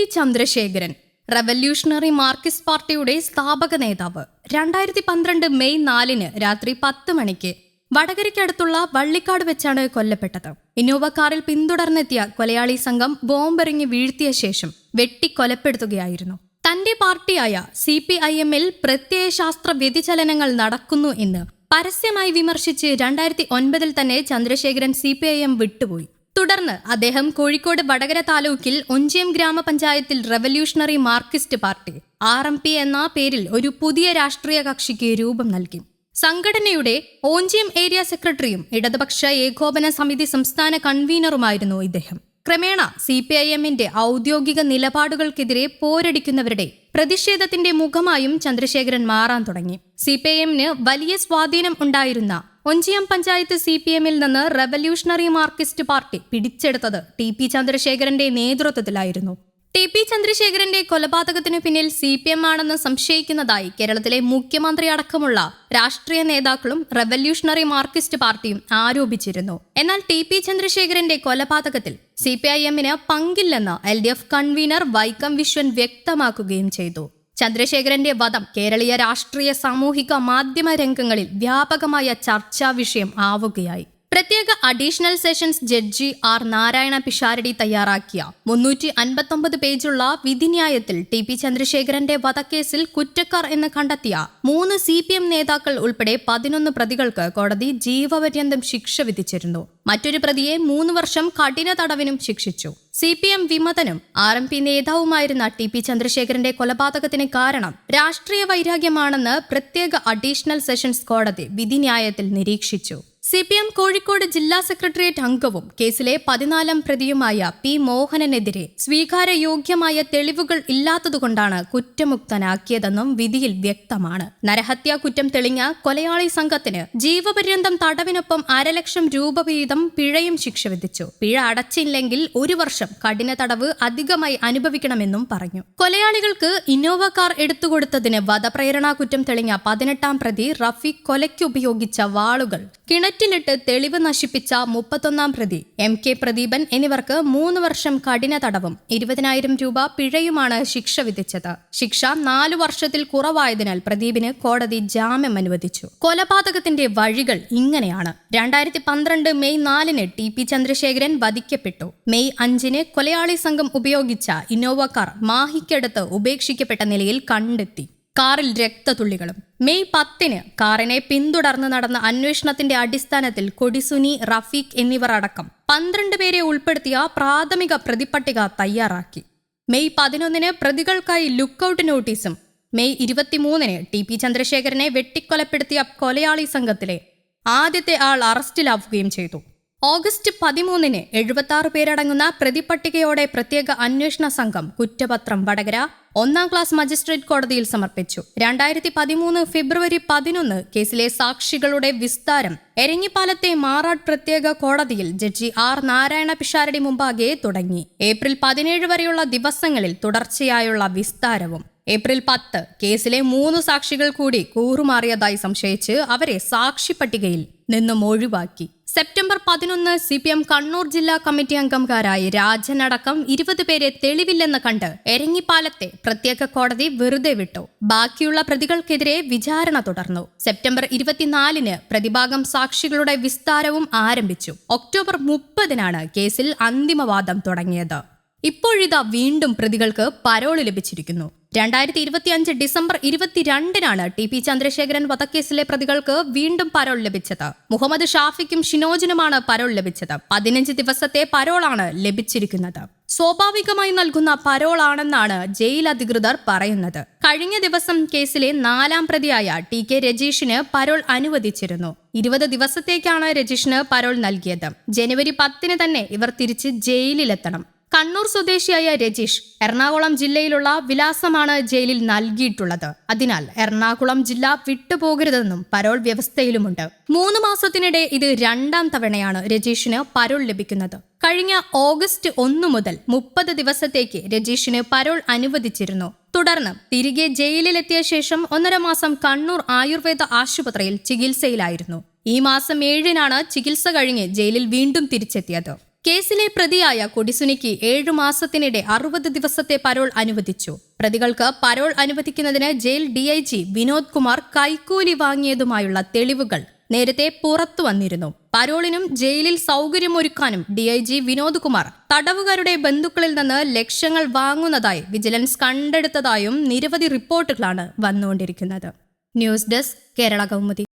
P Chandrasekharan revolutionary Marxist പാർട്ടിയുടെ സ്ഥാപക നേതാവ്. രണ്ടായിരത്തി പന്ത്രണ്ട് മെയ് നാലിന് രാത്രി പത്ത് മണിക്ക് വടകരയ്ക്കടുത്തുള്ള വള്ളിക്കാട് വെച്ചാണ് കൊല്ലപ്പെട്ടത്. ഇന്നോവ കാറിൽ പിന്തുടർന്നെത്തിയ കൊലയാളി സംഘം ബോംബെറിഞ്ഞ് വീഴ്ത്തിയ ശേഷം വെട്ടിക്കൊലപ്പെടുത്തുകയായിരുന്നു. തന്റെ പാർട്ടിയായ സി പി ഐ എമ്മിൽ പ്രത്യയശാസ്ത്ര വ്യതിചലനങ്ങൾ നടക്കുന്നു എന്ന് പരസ്യമായി വിമർശിച്ച് രണ്ടായിരത്തി ഒൻപതിൽ തന്നെ Chandrasekharan C P I M വിട്ടുപോയി. തുടർന്ന് അദ്ദേഹം കോഴിക്കോട് വടകര താലൂക്കിൽ ഒഞ്ചിയം ഗ്രാമപഞ്ചായത്തിൽ revolutionary marxist party R M P എന്ന പേരിൽ ഒരു പുതിയ രാഷ്ട്രീയ കക്ഷിക്ക് രൂപം നൽകി. സംഘടനയുടെ ഓഞ്ചിയം ഏരിയ സെക്രട്ടറിയും ഇടതുപക്ഷ ഏകോപന സമിതി സംസ്ഥാന കൺവീനറുമായിരുന്നു ഇദ്ദേഹം. ക്രമേണ സി പി ഐ എമ്മിന്റെ ഔദ്യോഗിക നിലപാടുകൾക്കെതിരെ പോരടിക്കുന്നവരുടെ പ്രതിഷേധത്തിന്റെ മുഖമായും ചന്ദ്രശേഖരൻ മാറാൻ തുടങ്ങി. സി പി ഐ എമ്മിന് വലിയ സ്വാധീനം ഉണ്ടായിരുന്ന ഒഞ്ചിയം പഞ്ചായത്ത് സി പി എമ്മിൽ നിന്ന് റവല്യൂഷണറി മാർക്സിസ്റ്റ് പാർട്ടി പിടിച്ചെടുത്തത് ടി പി ചന്ദ്രശേഖരന്റെ നേതൃത്വത്തിലായിരുന്നു. ടി പി ചന്ദ്രശേഖരന്റെ കൊലപാതകത്തിനു പിന്നിൽ സി പി എം ആണെന്ന് സംശയിക്കുന്നതായി കേരളത്തിലെ മുഖ്യമന്ത്രി അടക്കമുള്ള രാഷ്ട്രീയ നേതാക്കളും റവല്യൂഷണറി മാർക്സിസ്റ്റ് പാർട്ടിയും ആരോപിച്ചിരുന്നു. എന്നാൽ ടി പി ചന്ദ്രശേഖരന്റെ കൊലപാതകത്തിൽ സി പി ഐ എമ്മിന് പങ്കില്ലെന്ന് L D F convener Vaikom Viswan വ്യക്തമാക്കുകയും ചെയ്തു. ചന്ദ്രശേഖരന്റെ വധം കേരളീയ രാഷ്ട്രീയ സാമൂഹിക മാധ്യമ രംഗങ്ങളിൽ വ്യാപകമായ ചർച്ചാ വിഷയം ആവുകയായി. പ്രത്യേക additional sessions judge R Narayana Pisharody തയ്യാറാക്കിയ. മുന്നൂറ്റി അൻപത്തൊമ്പത് പേജുള്ള വിധിന്യായത്തിൽ ടി പി ചന്ദ്രശേഖരന്റെ വധക്കേസിൽ കുറ്റക്കാർ എന്ന് കണ്ടെത്തിയ മൂന്ന് സി പി എം നേതാക്കൾ ഉൾപ്പെടെ പതിനൊന്ന് പ്രതികൾക്ക് കോടതി ജീവപര്യന്തം ശിക്ഷ വിധിച്ചിരുന്നു. മറ്റൊരു പ്രതിയെ മൂന്ന് വർഷം കഠിന തടവിനും ശിക്ഷിച്ചു. സി പി എം വിമതനും ആർ എം പി നേതാവുമായിരുന്ന ടി പി ചന്ദ്രശേഖരന്റെ കൊലപാതകത്തിന് കാരണം രാഷ്ട്രീയ വൈരാഗ്യമാണെന്ന് പ്രത്യേക അഡീഷണൽ സെഷൻസ് കോടതി വിധിന്യായത്തിൽ നിരീക്ഷിച്ചു. സി പി എം കോഴിക്കോട് ജില്ലാ സെക്രട്ടേറിയറ്റ് അംഗവും കേസിലെ പതിനാലാം പ്രതിയുമായ പി മോഹനനെതിരെ സ്വീകാരയോഗ്യമായ തെളിവുകൾ ഇല്ലാത്തതുകൊണ്ടാണ് കുറ്റമുക്തനാക്കിയതെന്നും വിധിയിൽ വ്യക്തമാണ്. നരഹത്യാ കുറ്റം തെളിഞ്ഞ കൊലയാളി സംഘത്തിന് ജീവപര്യന്തം തടവിനൊപ്പം അരലക്ഷം രൂപ വീതം പിഴയും ശിക്ഷ വിധിച്ചു. പിഴ അടച്ചില്ലെങ്കിൽ ഒരു വർഷം കഠിന തടവ് അധികമായി അനുഭവിക്കണമെന്നും പറഞ്ഞു. കൊലയാളികൾക്ക് ഇന്നോവ കാർ എടുത്തുകൊടുത്തതിന് വധപ്രേരണാ കുറ്റം തെളിഞ്ഞ പതിനെട്ടാം പ്രതി റഫീഖ് കൊലയ്ക്കുപയോഗിച്ച വാളുകൾ കിണറ്റിലിട്ട് തെളിവ് നശിപ്പിച്ച മുപ്പത്തൊന്നാം പ്രതി എം കെ പ്രദീപൻ എന്നിവർക്ക് മൂന്ന് വർഷം കഠിന തടവും ഇരുപതിനായിരം രൂപ പിഴയുമാണ് ശിക്ഷ വിധിച്ചത്. ശിക്ഷ നാലു വർഷത്തിൽ കുറവായതിനാൽ പ്രദീപിന് കോടതി ജാമ്യം അനുവദിച്ചു. കൊലപാതകത്തിന്റെ വഴികൾ ഇങ്ങനെയാണ്. രണ്ടായിരത്തി പന്ത്രണ്ട് മെയ് നാലിന് ടി പി ചന്ദ്രശേഖരൻ വധിക്കപ്പെട്ടു. മെയ് അഞ്ചിന് കൊലയാളി സംഘം ഉപയോഗിച്ച ഇന്നോവ കാർ മാഹിക്കടുത്ത് ഉപേക്ഷിക്കപ്പെട്ട നിലയിൽ കണ്ടെത്തി. കാറിൽ രക്തതുള്ളികളും. മെയ് പത്തിന് കാറിനെ പിന്തുടർന്ന് നടന്ന അന്വേഷണത്തിന്റെ അടിസ്ഥാനത്തിൽ കൊടിസുനി റഫീഖ് എന്നിവർ അടക്കം പന്ത്രണ്ട് പേരെ ഉൾപ്പെടുത്തിയ പ്രാഥമിക പ്രതിപട്ടിക തയ്യാറാക്കി. മെയ് പതിനൊന്നിന് പ്രതികൾക്കായി ലുക്കൌട്ട് നോട്ടീസും മെയ് ഇരുപത്തിമൂന്നിന് ടി പി ചന്ദ്രശേഖരനെ വെട്ടിക്കൊലപ്പെടുത്തിയ കൊലയാളി സംഘത്തിലെ ആദ്യത്തെ ആൾ അറസ്റ്റിലാവുകയും ചെയ്തു. ഓഗസ്റ്റ് പതിമൂന്നിന് എഴുപത്തി പേരടങ്ങുന്ന പ്രതിപട്ടികയോടെ പ്രത്യേക അന്വേഷണ സംഘം കുറ്റപത്രം വടകര ഒന്നാം ക്ലാസ് മജിസ്ട്രേറ്റ് കോടതിയിൽ സമർപ്പിച്ചു. രണ്ടായിരത്തി പതിമൂന്ന് ഫെബ്രുവരി പതിനൊന്ന് കേസിലെ സാക്ഷികളുടെ വിസ്താരം എരഞ്ഞിപ്പാലത്തെ മാറാട് പ്രത്യേക കോടതിയിൽ ജഡ്ജി ആർ നാരായണ പിഷാരടി മുമ്പാകെ തുടങ്ങി. ഏപ്രിൽ പതിനേഴ് വരെയുള്ള ദിവസങ്ങളിൽ തുടർച്ചയായുള്ള വിസ്താരവും. ഏപ്രിൽ പത്ത് കേസിലെ മൂന്ന് സാക്ഷികൾ കൂടി കൂറുമാറിയതായി സംശയിച്ച് അവരെ സാക്ഷി പട്ടികയിൽ നിന്നും ഒഴിവാക്കി. സെപ്റ്റംബർ പതിനൊന്ന് സി പി എം കണ്ണൂർ ജില്ലാ കമ്മിറ്റി അംഗംകാരായ രാജനടക്കം ഇരുപത് പേരെ തെളിവില്ലെന്ന് കണ്ട് എരങ്ങിപ്പാലത്തെ പ്രത്യേക കോടതി വെറുതെ വിട്ടു. ബാക്കിയുള്ള പ്രതികൾക്കെതിരെ വിചാരണ തുടർന്നു. സെപ്റ്റംബർ ഇരുപത്തിനാലിന് പ്രതിഭാഗം സാക്ഷികളുടെ വിസ്താരവും ആരംഭിച്ചു. ഒക്ടോബർ മുപ്പതിനാണ് കേസിൽ അന്തിമവാദം തുടങ്ങിയത്. ഇപ്പോഴിതാ വീണ്ടും പ്രതികൾക്ക് പരോൾ ലഭിച്ചിരിക്കുന്നു. രണ്ടായിരത്തി ഇരുപത്തിയഞ്ച് ഡിസംബർ ഇരുപത്തിരണ്ടിനാണ് ടി പി ചന്ദ്രശേഖരൻ വധക്കേസിലെ പ്രതികൾക്ക് വീണ്ടും പരോൾ ലഭിച്ചത്. മുഹമ്മദ് ഷാഫിക്കും ഷിനോജിനുമാണ് പരോൾ ലഭിച്ചത്. പതിനഞ്ച് ദിവസത്തെ പരോളാണ് ലഭിച്ചിരിക്കുന്നത്. സ്വാഭാവികമായി നൽകുന്ന പരോളാണെന്നാണ് ജയിൽ അധികൃതർ പറയുന്നത്. കഴിഞ്ഞ ദിവസം കേസിലെ നാലാം പ്രതിയായ ടി കെ രജീഷിന് പരോൾ അനുവദിച്ചിരുന്നു. ഇരുപത് ദിവസത്തേക്കാണ് രജീഷിന് പരോൾ നൽകിയത്. ജനുവരി പത്തിന് തന്നെ ഇവർ തിരിച്ച് ജയിലിലെത്തണം. കണ്ണൂർ സ്വദേശിയായ രജീഷ് എറണാകുളം ജില്ലയിലുള്ള വിലാസമാണ് ജയിലിൽ നൽകിയിട്ടുള്ളത്. അതിനാൽ എറണാകുളം ജില്ല വിട്ടുപോകരുതെന്നും പരോൾ വ്യവസ്ഥയിലുമുണ്ട്. മൂന്ന് മാസത്തിനിടെ ഇത് രണ്ടാം തവണയാണ് രജീഷിന് പരോൾ ലഭിക്കുന്നത്. കഴിഞ്ഞ ഓഗസ്റ്റ് ഒന്നു മുതൽ മുപ്പത് ദിവസത്തേക്ക് രജീഷിന് പരോൾ അനുവദിച്ചിരുന്നു. തുടർന്ന് തിരികെ ജയിലിലെത്തിയ ശേഷം ഒന്നര മാസം കണ്ണൂർ ആയുർവേദ ആശുപത്രിയിൽ ചികിത്സയിലായിരുന്നു. ഈ മാസം ഏഴിനാണ് ചികിത്സ കഴിഞ്ഞ് ജയിലിൽ വീണ്ടും തിരിച്ചെത്തിയത്. കേസിലെ പ്രതിയായ കൊടിസുനിക്ക് ഏഴു മാസത്തിനിടെ അറുപത് ദിവസത്തെ പരോൾ അനുവദിച്ചു. പ്രതികൾക്ക് പരോൾ അനുവദിക്കുന്നതിന് jail D I G Vinod Kumar കൈക്കൂലി വാങ്ങിയതുമായുള്ള തെളിവുകൾ നേരത്തെ പുറത്തു വന്നിരുന്നു. പരോളിനും ജയിലിൽ സൗകര്യമൊരുക്കാനും D I G Vinod Kumar തടവുകാരുടെ ബന്ധുക്കളിൽ നിന്ന് ലക്ഷങ്ങൾ വാങ്ങുന്നതായി വിജിലൻസ് കണ്ടെടുത്തതായും നിരവധി റിപ്പോർട്ടുകളാണ് വന്നുകൊണ്ടിരിക്കുന്നത്. News desk Kerala Kaumudi.